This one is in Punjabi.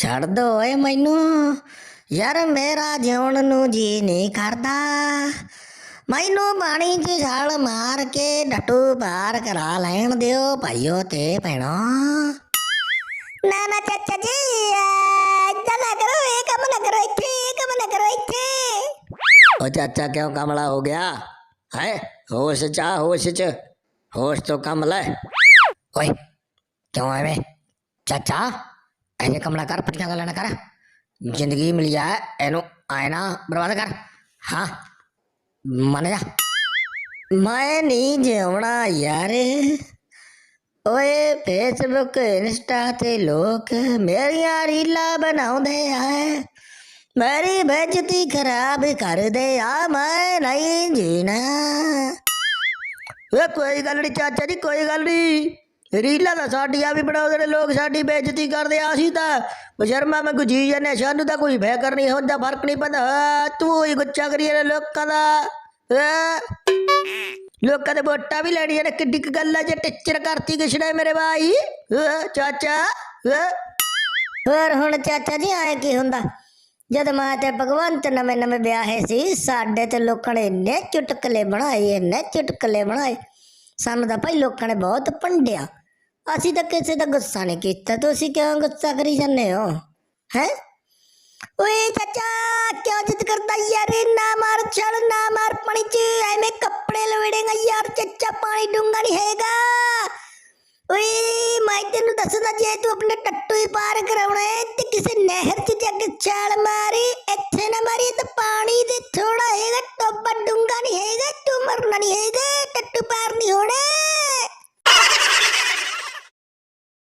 ਛੱਡ ਦੋ ਓਏ ਮੈਨੂੰ। ਯਾਰ ਮੇਰਾ ਜਿਉਣ ਨੂੰ ਜੀ ਨਹੀਂ ਕਰਦਾ। ਮੈਨੂੰ ਪਾਣੀ 'ਚ ਛਾਲ ਮਾਰ ਕੇ ਡੱਟੂ ਪਾਰ ਕਰਾ ਲੈਣ ਦਿਓ ਭਾਈਓ ਤੇ ਭੈਣੋ। ਨਾ ਨਾ ਚਾਚਾ ਜੀ ਇੱਦਾਂ ਨਾ ਕਰੋ ਇਹ ਕੰਮ ਨਾ ਕਰੋ ਇੱਥੇ ਇਹ ਕੰਮ ਨਾ ਕਰੋ ਇੱਥੇ। ਓ ਚਾਚਾ ਕਿਉਂ ਕਮਲਾ ਹੋ ਗਿਆ? ਹੈ ਹੋਸ਼ ਚਾ ਹੋਸ਼ ਚ। ਹੋਸ਼ ਤੋਂ ਕੰਮ ਲੈ। ਓਏ ਕਿਉਂ ਐਵੇਂ? ਚਾਚਾ ਐਨੇ ਕਮਲਾ ਕਰ, ਪਟੀਆਂ ਗੱਲਾਂ ਨਾ ਕਰ। ਜ਼ਿੰਦਗੀ ਮਿਲੀ ਆ, ਇਹਨੂੰ ਆਇਨਾ ਬਰਬਾਦ ਕਰ। ਹਾਂ, ਮੰਨ ਜਾ। ਮੈਂ ਨਹੀਂ ਜਿਉਣਾ ਯਾਰ। ਓਏ ਫੇਸਬੁੱਕ ਇੰਸਟਾ ਤੇ ਲੋਕ ਮੇਰੀਆਂ ਰੀਲਾਂ ਬਣਾਉਂਦੇ ਆ। ਮੇਰੀ ਬੇਇੱਜ਼ਤੀ ਖਰਾਬ ਕਰਦੇ ਆ, ਮੈਂ ਨਹੀਂ ਜੀਣਾ। ਓਏ ਕੋਈ ਗੱਲ ਨਹੀਂ ਚਾਚਾ ਜੀ, ਕੋਈ ਗੱਲ ਨਹੀਂ ਰੀਲਾ ਤਾਂ ਸਾਡੀਆਂ ਵੀ ਬਣਾਉਂਦੇ ਨੇ ਲੋਕ ਸਾਡੀ ਬੇਇੱਜ਼ਤੀ ਕਰਦੇ ਆ ਅਸੀਂ ਤਾਂ ਬਸ਼ਰਮਾ ਮੈਂ ਗੁਜੀ ਜੀ ਜਾਂਦੇ ਸਾਨੂੰ ਤਾਂ ਕੋਈ ਫਿਕਰ ਨਹੀਂ ਹੁੰਦਾ ਫ਼ਰਕ ਨਹੀਂ ਪੈਂਦਾ। ਹਾਂ, ਤੂੰ ਹੀ ਗੁੱਚਾ ਕਰੀ ਜਾਂਦੇ ਲੋਕਾਂ ਦਾ। ਹੈਂ? ਲੋਕਾਂ ਦੇ ਵੋਟਾਂ ਵੀ ਲੈਣੀਆਂ ਨੇ ਕਿੱਡੀ ਕੁ ਗੱਲ ਆ ਜੇ ਟਿੱਚਰ ਕਰਤੀ ਕਿਸ ਮੇਰੇ ਭਾਈ ਹੈਂ, ਚਾਚਾ ਹੈਂ? ਹੋਰ ਹੁਣ ਚਾਚਾ ਜੀ ਆਏ ਕੀ ਹੁੰਦਾ? ਜਦ ਮੈਂ ਤੇ ਭਗਵੰਤ ਨਵੇਂ ਨਵੇਂ ਵਿਆਹੇ ਸੀ ਸਾਡੇ ਤੇ ਲੋਕਾਂ ਨੇ ਇੰਨੇ ਚੁਟਕਲੇ ਬਣਾਏ ਇੰਨੇ ਚੁਟਕਲੇ ਬਣਾਏ। ਸਾਨੂੰ ਤਾਂ ਭਾਈ ਲੋਕਾਂ ਨੇ ਬਹੁਤ ਭੰਡਿਆ ਅਸੀਂ ਤਾਂ ਕਿਸੇ ਦਾ ਗੁੱਸਾ ਨਹੀਂ ਕੀਤਾ, ਤੁਸੀਂ ਕਿਉਂ ਗੁੱਸਾ ਕਰੀ ਜਾਂਦੇ ਹੋ? ਹੈ? ਓਏ ਚਾਚਾ, ਕਿਉਂ ਜਿੱਦ ਕਰਦਾ ਯਾਰ ਨਾ ਮਾਰ ਛੜ ਨਾ ਮਾਰ ਪਾਣੀ ਚ, ਐਵੇਂ ਕੱਪੜੇ ਲਵੇੜੇਗਾ ਯਾਰ, ਚਾਚਾ ਪਾਣੀ ਡੂੰਗਾ ਨਹੀਂ ਹੈਗਾ। ਓਏ, ਮੈਂ ਤੈਨੂੰ ਦੱਸਦਾ ਜੇ ਤੂੰ ਆਪਣੇ ਟੱਟੂ ਹੀ ਪਾਰ ਕਰਾਉਣਾ ਹੈ, ਤੇ ਕਿਸੇ ਨਹਿਰ 'ਚ ਜਾ ਕੇ ਛਾਲ ਮਾਰੀ